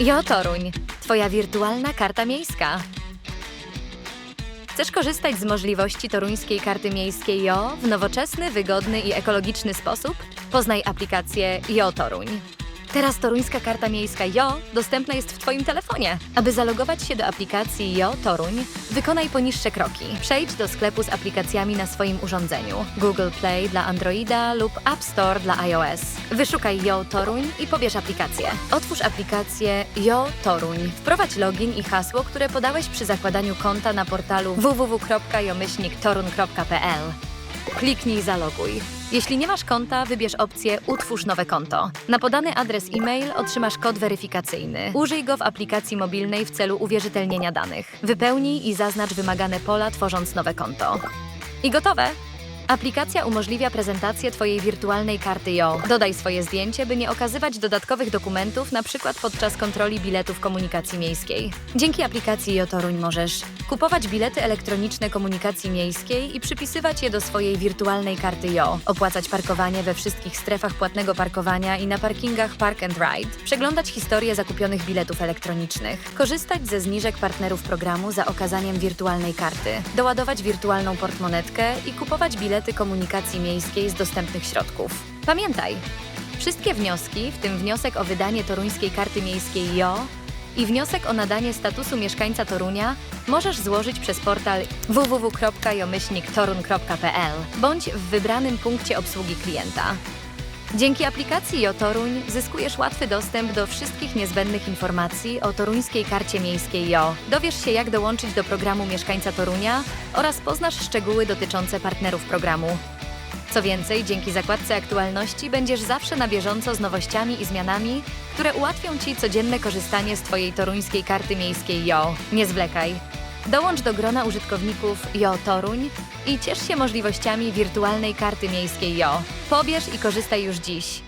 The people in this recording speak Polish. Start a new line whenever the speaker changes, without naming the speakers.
Jo Toruń, Twoja wirtualna karta miejska. Chcesz korzystać z możliwości toruńskiej karty miejskiej JO w nowoczesny, wygodny i ekologiczny sposób? Poznaj aplikację JO Toruń. Teraz toruńska karta miejska JO dostępna jest w Twoim telefonie. Aby zalogować się do aplikacji JO Toruń, wykonaj poniższe kroki. Przejdź do sklepu z aplikacjami na swoim urządzeniu. Google Play dla Androida lub App Store dla iOS. Wyszukaj JO Toruń i pobierz aplikację. Otwórz aplikację JO Toruń. Wprowadź login i hasło, które podałeś przy zakładaniu konta na portalu www.jomyślniktorun.pl. Kliknij Zaloguj. Jeśli nie masz konta, wybierz opcję Utwórz nowe konto. Na podany adres e-mail otrzymasz kod weryfikacyjny. Użyj go w aplikacji mobilnej w celu uwierzytelnienia danych. Wypełnij i zaznacz wymagane pola, tworząc nowe konto. I gotowe! Aplikacja umożliwia prezentację Twojej wirtualnej karty JO. Dodaj swoje zdjęcie, by nie okazywać dodatkowych dokumentów, przykład podczas kontroli biletów komunikacji miejskiej. Dzięki aplikacji JO możesz. Kupować bilety elektroniczne komunikacji miejskiej i przypisywać je do swojej wirtualnej karty JO, opłacać parkowanie we wszystkich strefach płatnego parkowania i na parkingach Park and Ride, przeglądać historię zakupionych biletów elektronicznych, korzystać ze zniżek partnerów programu za okazaniem wirtualnej karty, doładować wirtualną portmonetkę i kupować bilety komunikacji miejskiej z dostępnych środków. Pamiętaj, wszystkie wnioski, w tym wniosek o wydanie toruńskiej karty miejskiej JO i wniosek o nadanie statusu mieszkańca Torunia możesz złożyć przez portal www.jomyślniktorun.pl bądź w wybranym punkcie obsługi klienta. Dzięki aplikacji JoToruń zyskujesz łatwy dostęp do wszystkich niezbędnych informacji o toruńskiej karcie miejskiej JO. Dowiesz się, jak dołączyć do programu Mieszkańca Torunia oraz poznasz szczegóły dotyczące partnerów programu. Co więcej, dzięki zakładce aktualności będziesz zawsze na bieżąco z nowościami i zmianami, które ułatwią Ci codzienne korzystanie z Twojej toruńskiej karty miejskiej JO. Nie zwlekaj. Dołącz do grona użytkowników JO Toruń i ciesz się możliwościami wirtualnej karty miejskiej JO. Pobierz i korzystaj już dziś.